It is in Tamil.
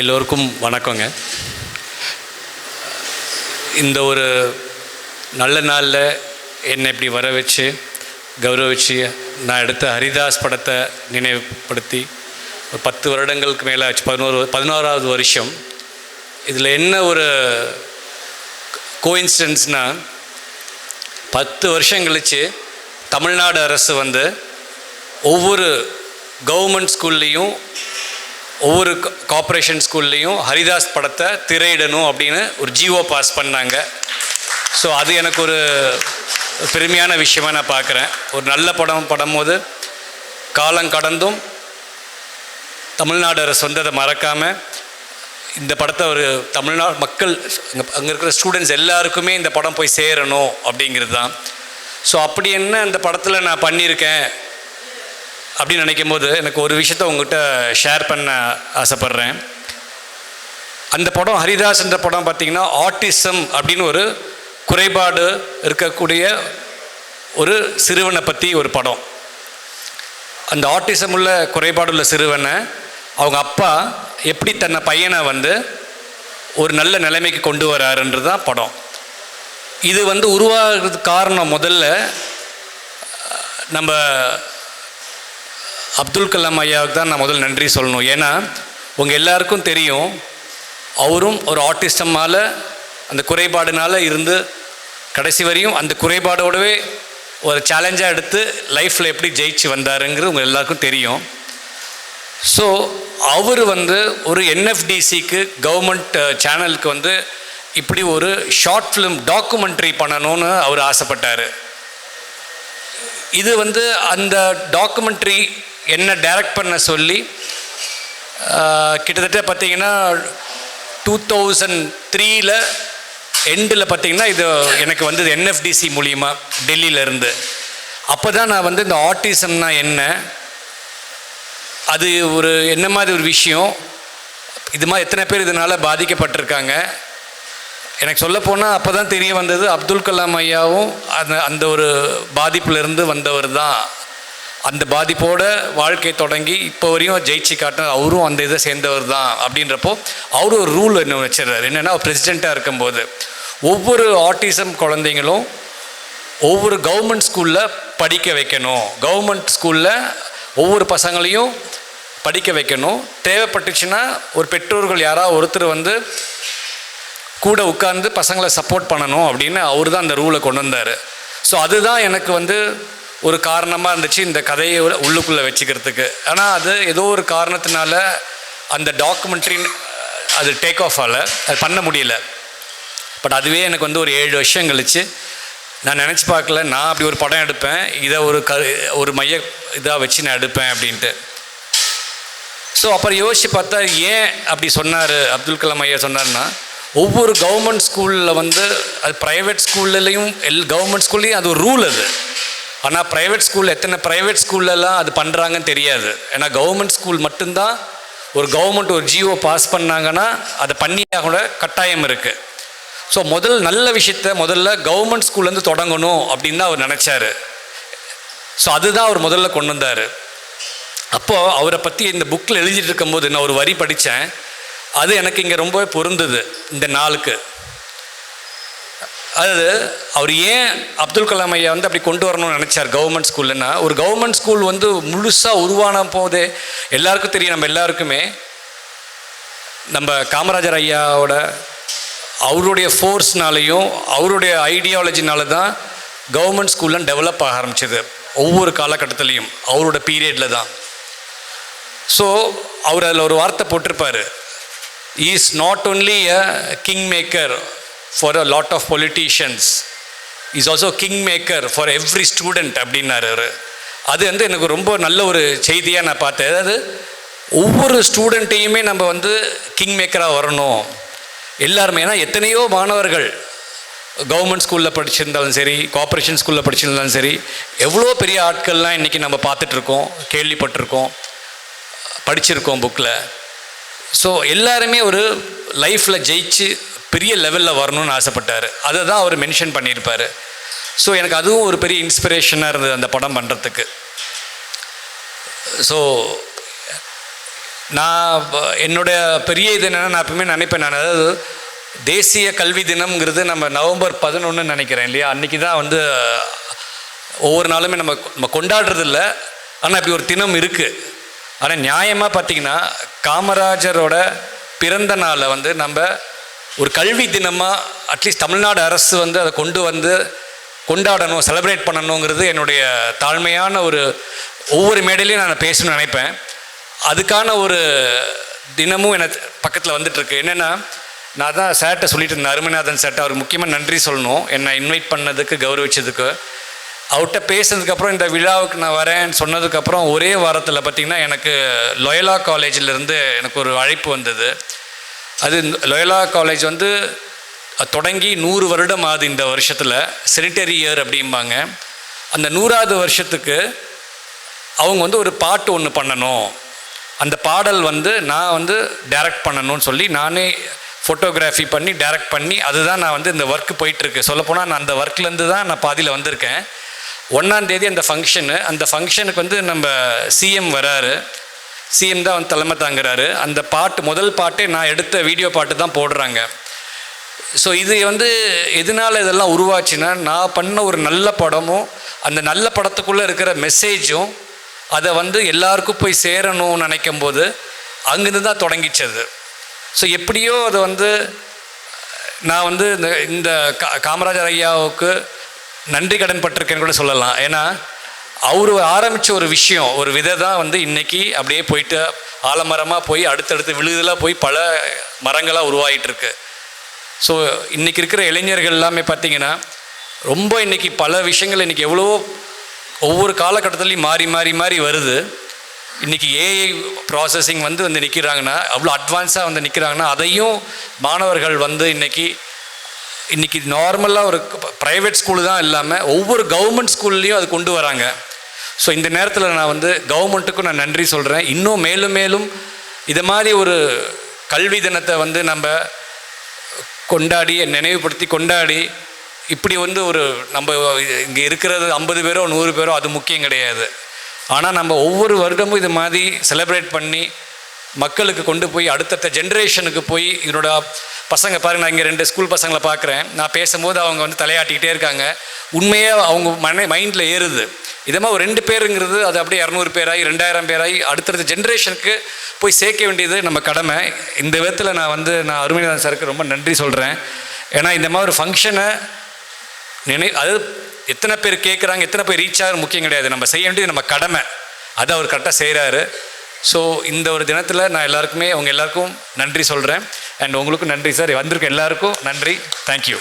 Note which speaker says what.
Speaker 1: எல்லோருக்கும் வணக்கங்க. இந்த ஒரு நல்ல நாளில் என்னை இப்படி வர வச்சு கௌரவிச்சு நான் எடுத்த ஹரிதாஸ் படத்தை நினைவுபடுத்தி ஒரு பத்து வருடங்களுக்கு மேலே ஆச்சு பதினோரு பதினோராவது வருஷம். இதில் என்ன ஒரு கோயின்சிடன்ஸ்னால் பத்து வருஷம் கழித்து தமிழ்நாடு அரசு வந்து ஒவ்வொரு கவர்மெண்ட் ஸ்கூல்லேயும் ஒவ்வொரு கார்ப்பரேஷன் ஸ்கூல்லேயும் ஹரிதாஸ் படத்தை திரையிடணும் அப்படின்னு ஒரு ஜிஓ பாஸ் பண்ணாங்க. ஸோ அது எனக்கு ஒரு பெருமையான விஷயமா நான் பார்க்குறேன். ஒரு நல்ல படம் படும்போது காலம் கடந்தும் தமிழ்நாடு அரசு வந்து அதை மறக்காமல் இந்த படத்தை ஒரு தமிழ்நாடு மக்கள் அங்கே அங்கே இருக்கிற ஸ்டூடெண்ட்ஸ் எல்லாருக்குமே இந்த படம் போய் சேரணும் அப்படிங்கிறது தான். ஸோ அப்படி என்ன அந்த படத்தில் நான் பண்ணியிருக்கேன். அப்படின்னு நினைக்கும் போது எனக்கு ஒரு விஷயத்த உங்ககிட்ட ஷேர் பண்ண ஆசைப்பட்றேன். அந்த படம் ஹரிதாஸ் என்ற படம் பார்த்திங்கன்னா ஆட்டிசம் அப்படின்னு ஒரு குறைபாடு இருக்கக்கூடிய ஒரு சிறுவனை பற்றி ஒரு படம். அந்த ஆட்டிசம் உள்ள குறைபாடு உள்ள சிறுவனை அவங்க அப்பா எப்படி தன்னை பையனை வந்து ஒரு நல்ல நிலைமைக்கு கொண்டு வராருன்றது தான் படம். இது வந்து உருவாகிறதுக்கு காரணம் முதல்ல நம்ம அப்துல் கலாம் ஐயாவுக்கு தான் நான் முதல் நன்றி சொல்லணும். ஏன்னா உங்கள் எல்லாருக்கும் தெரியும் அவரும் ஒரு ஆர்டிஸ்டம்மால் அந்த குறைபாடுனால் இருந்து கடைசி வரையும் அந்த குறைபாடோடவே ஒரு சேலஞ்சாக எடுத்து லைஃப்பில் எப்படி ஜெயிச்சு வந்தாருங்கிறது உங்கள் எல்லாருக்கும் தெரியும். ஸோ அவர் வந்து ஒரு என்எஃப்டிசிக்கு கவர்மெண்ட் சேனலுக்கு வந்து இப்படி ஒரு ஷார்ட் ஃபிலிம் டாக்குமெண்ட்ரி பண்ணணும்னு அவர் ஆசைப்பட்டார். இது வந்து அந்த டாக்குமெண்ட்ரி என்ன டைரக்ட் பண்ண சொல்லி கிட்டத்தட்ட பார்த்தீங்கன்னா டூ தௌசண்ட் த்ரீல எண்டில் பார்த்தீங்கன்னா இது எனக்கு வந்தது என்எஃப்டிசி மூலியமாக டெல்லியிலேருந்து அப்போ தான் நான் வந்து இந்த ஆட்டிசம்னா என்ன அது ஒரு என்ன மாதிரி ஒரு விஷயம் இது மாதிரி எத்தனை பேர் இதனால் பாதிக்கப்பட்டிருக்காங்க. எனக்கு சொல்ல போனால் அப்போ தான் தெரிய வந்தது அப்துல் கலாம் ஐயாவும் அந்த அந்த ஒரு பாதிப்புலேருந்து வந்தவர் தான். அந்த பாதிப்போட வாழ்க்கை தொடங்கி இப்போ வரையும் ஜெயிச்சு காட்டின அவரும் அந்த இதை சேர்ந்தவர் தான் அப்படின்றப்போ அவரும் ஒரு ரூல் என்ன வச்சிடுறாரு. என்னென்னா பிரசிடெண்ட்டாக இருக்கும்போது ஒவ்வொரு ஆட்டிசம் குழந்தைங்களும் ஒவ்வொரு கவர்மெண்ட் ஸ்கூலில் படிக்க வைக்கணும். கவர்மெண்ட் ஸ்கூலில் ஒவ்வொரு பசங்களையும் படிக்க வைக்கணும். தேவைப்பட்டுச்சுன்னா ஒரு பெற்றோர்கள் யாராவது ஒருத்தர் வந்து கூட உட்கார்ந்து பசங்களை சப்போர்ட் பண்ணணும் அப்படின்னு அவர் தான் அந்த ரூலை கொண்டு வந்தார். ஸோ அதுதான் எனக்கு வந்து ஒரு காரணமாக இருந்துச்சு இந்த கதையை உள்ளுக்குள்ளே வச்சுக்கிறதுக்கு. ஆனால் அது ஏதோ ஒரு காரணத்தினால அந்த டாக்குமெண்ட்ரி அது டேக் ஆஃப் ஆகலை அது பண்ண முடியல. பட் அதுவே எனக்கு வந்து ஒரு ஏழு வருஷம் கழிச்சு நான் நினச்சி பார்க்கல நான் அப்படி ஒரு படம் எடுப்பேன் இதை ஒரு க ஒரு மைய இதாக வச்சு நான் எடுப்பேன் அப்படின்ட்டு. ஸோ அப்புறம் யோசித்து பார்த்தா ஏன் அப்படி சொன்னார் அப்துல் கலாம் ஐயா சொன்னார்னா ஒவ்வொரு கவர்மெண்ட் ஸ்கூலில் வந்து அது ப்ரைவேட் ஸ்கூல்லையும் எல் கவர்மெண்ட் ஸ்கூல்லையும் அது ஒரு ரூல் அது. ஆனால் ப்ரைவேட் ஸ்கூல் எத்தனை ப்ரைவேட் ஸ்கூல்லலாம் அது பண்ணுறாங்கன்னு தெரியாது. ஏன்னா கவர்மெண்ட் ஸ்கூல் மட்டும்தான் ஒரு கவர்மெண்ட் ஒரு ஜிஓ பாஸ் பண்ணாங்கன்னா அதை பண்ணியாக கூட கட்டாயம் இருக்குது ஸோ முதல் நல்ல விஷயத்த முதல்ல கவர்மெண்ட் ஸ்கூல்லேருந்து தொடங்கணும் அப்படின்னு தான் அவர் நினச்சாரு. ஸோ அதுதான் அவர் முதல்ல கொண்டு வந்தார். அப்போது அவரை பற்றி இந்த புக்கில் எழுதிட்டு இருக்கும்போது நான் ஒரு வரி படித்தேன் அது எனக்கு இங்கே ரொம்பவே பொருந்தது இந்த நாளுக்கு. அதாவது அவர் ஏன் அப்துல் கலாம் ஐயா வந்து அப்படி கொண்டு வரணும்னு நினச்சார் கவர்மெண்ட் ஸ்கூல்னா ஒரு கவர்மெண்ட் ஸ்கூல் வந்து முழுசாக உருவான போதே எல்லாருக்கும் தெரியும் நம்ம எல்லாருக்குமே. நம்ம காமராஜர் ஐயாவோட அவருடைய ஃபோர்ஸ்னாலையும் அவருடைய ஐடியாலஜினால தான் கவர்மெண்ட் ஸ்கூல்லாம் டெவலப் ஆக ஆரம்பிச்சது. ஒவ்வொரு காலகட்டத்துலேயும். அவரோட பீரியடில் தான். ஸோ அவர் அதில் ஒரு வார்த்தை போட்டிருப்பார். Is not only a king maker for a lot of politicians is also king maker for every student அப்படின்னாரு அவர். அது வந்து எனக்கு ரொம்ப நல்ல ஒரு செய்தியாக நான் பார்த்தேன். அதாவது ஒவ்வொரு ஸ்டூடெண்ட்டையுமே நம்ம வந்து கிங் மேக்கராக வரணும். எல்லாருமே ஏன்னா எத்தனையோ மாணவர்கள் கவர்மெண்ட் ஸ்கூலில் படிச்சிருந்தாலும் சரி கோஆப்ரேஷன் ஸ்கூலில் படிச்சிருந்தாலும் சரி எவ்வளோ பெரிய ஆட்கள்லாம் இன்றைக்கி நம்ம பார்த்துட்ருக்கோம் கேள்விப்பட்டிருக்கோம் படிச்சிருக்கோம் புக்கில் ஸோ எல்லாருமே ஒரு லைஃப்பில் ஜெயிச்சு பெரிய லெவலில் வரணும்னு ஆசைப்பட்டார். அதை தான் அவர் மென்ஷன் பண்ணியிருப்பார். ஸோ எனக்கு அதுவும் ஒரு பெரிய இன்ஸ்பிரேஷனாக இருந்தது அந்த படம் பண்ணுறதுக்கு ஸோ நான் என்னுடைய பெரிய இது என்னென்னா நான் எப்பவுமே நினைப்பேன் நான். அதாவது தேசிய கல்வி தினம்ங்கிறது நம்ம நவம்பர் பதினொன்று நினைக்கிறேன் இல்லையா? அன்றைக்கி தான் வந்து ஒவ்வொரு நாளுமே நம்ம நம்ம கொண்டாடுறது இல்லை ஆனால் இப்படி ஒரு தினம் இருக்குது ஆனால் நியாயமாக பார்த்திங்கன்னா காமராஜரோட பிறந்த நாளை வந்து நம்ம ஒரு கல்வி தினமாக அட்லீஸ்ட் தமிழ்நாடு அரசு வந்து அதை கொண்டு வந்து கொண்டாடணும் செலிப்ரேட் பண்ணணுங்கிறது என்னுடைய தாழ்மையான ஒரு ஒவ்வொரு மேடையிலையும் நான் பேசணும்னு நினைப்பேன். அதுக்கான ஒரு தினமும் எனக்கு பக்கத்தில் வந்துட்டுருக்கு. என்னென்னா நான் தான் சார்கிட்ட சொல்லிட்டு இருந்தேன். அருமநாதன் சார்ட்ட அவருக்கு முக்கியமாக நன்றி சொல்லணும். என்னை இன்வைட் பண்ணதுக்கு கௌரவிச்சதுக்கு. அவர்கிட்ட பேசுனதுக்கப்புறம் இந்த விழாவுக்கு நான் வரேன்னு சொன்னதுக்கப்புறம் ஒரே வாரத்தில் பார்த்திங்கன்னா எனக்கு லொயலா காலேஜிலேருந்து எனக்கு ஒரு அழைப்பு வந்தது. அது லொயலா காலேஜ் வந்து தொடங்கி நூறு வருடம் ஆகுது இந்த வருஷத்தில். செனிட்டரி இயர் அப்படிம்பாங்க. அந்த நூறாவது வருஷத்துக்கு அவங்க வந்து ஒரு பாட்டு ஒன்று பண்ணணும். அந்த பாடல் வந்து நான் வந்து டைரக்ட் பண்ணணும்னு சொல்லி நானே ஃபோட்டோகிராஃபி பண்ணி டைரக்ட் பண்ணி அதுதான் நான் வந்து இந்த ஒர்க்கு போயிட்டுருக்கு. சொல்லப்போனால் நான் அந்த ஒர்க்லேருந்து தான் நான் பாதியில் வந்திருக்கேன். ஒன்றாந்தேதி அந்த ஃபங்க்ஷனு அந்த ஃபங்க்ஷனுக்கு வந்து நம்ம சிஎம் வராரு. சிஎம் தான் வந்து தலைமை தாங்குறாரு. அந்த பாட்டு முதல் பாட்டே நான் எடுத்த வீடியோ பாட்டு தான் போடுறாங்க. ஸோ இது வந்து எதனால் இதெல்லாம் உருவாச்சுன்னா நான் பண்ண ஒரு நல்ல படமும் அந்த நல்ல படத்துக்குள்ளே இருக்கிற மெசேஜும் அதை வந்து எல்லாருக்கும் போய் சேரணும்னு நினைக்கும் போது அங்கேருந்து தான் தொடங்கிச்சது. ஸோ எப்படியோ அதை வந்து நான் வந்து இந்த இந்த கா காமராஜர் ஐயாவுக்கு நன்றி கடன் பட்டிருக்கேன்னு கூட சொல்லலாம். ஏன்னா அவர் ஆரம்பித்த ஒரு விஷயம் ஒரு விதை தான் வந்து இன்றைக்கி அப்படியே போயிட்டு ஆலமரமாக போய் அடுத்தடுத்து விழுதலாக போய் பல மரங்களாக உருவாகிட்டு இருக்கு ஸோ இன்றைக்கி இருக்கிற இளைஞர்கள் எல்லாமே பார்த்தீங்கன்னா ரொம்ப இன்றைக்கி பல விஷயங்கள் இன்றைக்கி எவ்வளவோ ஒவ்வொரு காலகட்டத்துலேயும் மாறி மாறி மாறி வருது. இன்றைக்கி ஏஐ ப்ராசஸிங் வந்து வந்து நிற்கிறாங்கன்னா அவ்வளோ அட்வான்ஸாக வந்து நிற்கிறாங்கன்னா அதையும் மாணவர்கள் வந்து இன்றைக்கி இன்றைக்கி நார்மலாக ஒரு ப்ரைவேட் ஸ்கூலு தான் இல்லாமல் ஒவ்வொரு கவர்மெண்ட் ஸ்கூல்லையும் அது கொண்டு வராங்க. ஸோ இந்த நேரத்தில் நான் வந்து கவர்மெண்ட்டுக்கும் நான் நன்றி சொல்கிறேன் இன்னும் மேலும் மேலும் இதை மாதிரி ஒரு கல்வி தினத்தை வந்து நம்ம கொண்டாடி நினைவுபடுத்தி கொண்டாடி இப்படி வந்து ஒரு நம்ம இங்கே இருக்கிறது ஐம்பது பேரோ நூறு பேரோ அது முக்கியம் கிடையாது. ஆனால் நம்ம ஒவ்வொரு வருடமும் இது மாதிரி செலிப்ரேட் பண்ணி மக்களுக்கு கொண்டு போய் அடுத்தடுத்த ஜென்ரேஷனுக்கு போய் இதனோட பசங்க பாருங்க நான் இங்கே ரெண்டு ஸ்கூல் பசங்களை பார்க்குறேன் நான் பேசும்போது அவங்க வந்து தலையாட்டிக்கிட்டே இருக்காங்க. உண்மையாக அவங்க மன மைண்டில் ஏறுது. இதே மாதிரி ஒரு ரெண்டு பேருங்கிறது அது அப்படியே இரநூறு பேராகி ரெண்டாயிரம் பேராகி அடுத்தடுத்த ஜென்ரேஷனுக்கு போய் சேர்க்க வேண்டியது நம்ம கடமை. இந்த விதத்தில் நான் வந்து நான் அருமைநாதன் சாருக்கு ரொம்ப நன்றி சொல்கிறேன் ஏன்னா இந்த மாதிரி ஒரு ஃபங்க்ஷனை நினை அது எத்தனை பேர் கேட்குறாங்க எத்தனை பேர் ரீச் ஆகிற முக்கியம் கிடையாது. நம்ம செய்ய வேண்டியது நம்ம கடமை. அதை அவர் கரெக்டாக செய்கிறாரு ஸோ இந்த ஒரு தினத்தில் நான் எல்லாருக்குமே அவங்க எல்லாருக்கும் நன்றி சொல்கிறேன் அண்ட் உங்களுக்கும் நன்றி சார் வந்திருக்க எல்லாருக்கும் நன்றி. தேங்க்யூ